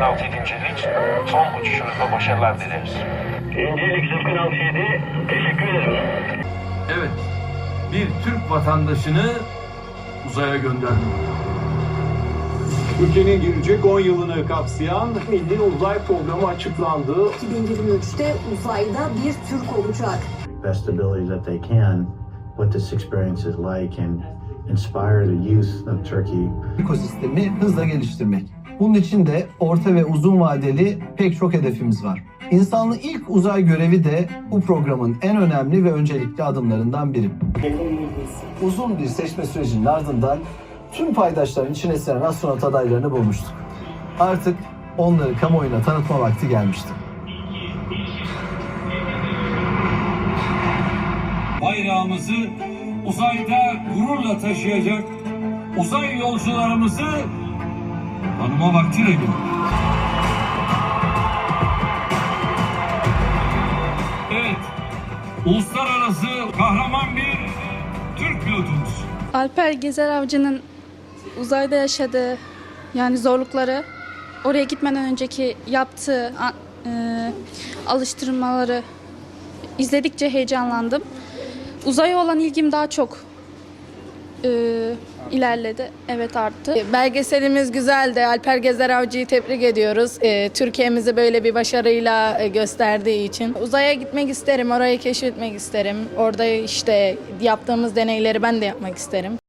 6 inceliği için son uçuşunuzda başarılar dileriz. İncelik 067 teşekkür ederim. Evet, bir Türk vatandaşını uzaya gönderdik. Ülkenin girecek 10 yılını kapsayan Milli Uzay Programı açıklandı. 2023'te uzayda bir Türk olacak. best ability that they can, what this experience is like, and inspire the youth of Turkey ekosistemi hızla geliştirmek. Bunun için de orta ve uzun vadeli pek çok hedefimiz var. İnsanlığın ilk uzay görevi de bu programın en önemli ve öncelikli adımlarından biri. Uzun bir seçme sürecinin ardından tüm paydaşların içine sinen astronot adaylarını bulmuştuk. Artık onları kamuoyuna tanıtma vakti gelmişti. Bayrağımızı uzayda gururla taşıyacak uzay yolcularımızı tanıma vakti de. Evet, uluslararası kahraman bir Türk pilotumuz. Alper Gezer Avcı'nın uzayda yaşadığı yani zorlukları oraya gitmeden önceki yaptığı e, alıştırmaları izledikçe heyecanlandım. Uzaya olan ilgim daha çok e, ilerledi. Evet arttı. Belgeselimiz güzeldi. Alper Gezer Avcı'yı tebrik ediyoruz. Ee, Türkiye'mizi böyle bir başarıyla e, gösterdiği için. Uzaya gitmek isterim, orayı keşfetmek isterim. Orada işte yaptığımız deneyleri ben de yapmak isterim.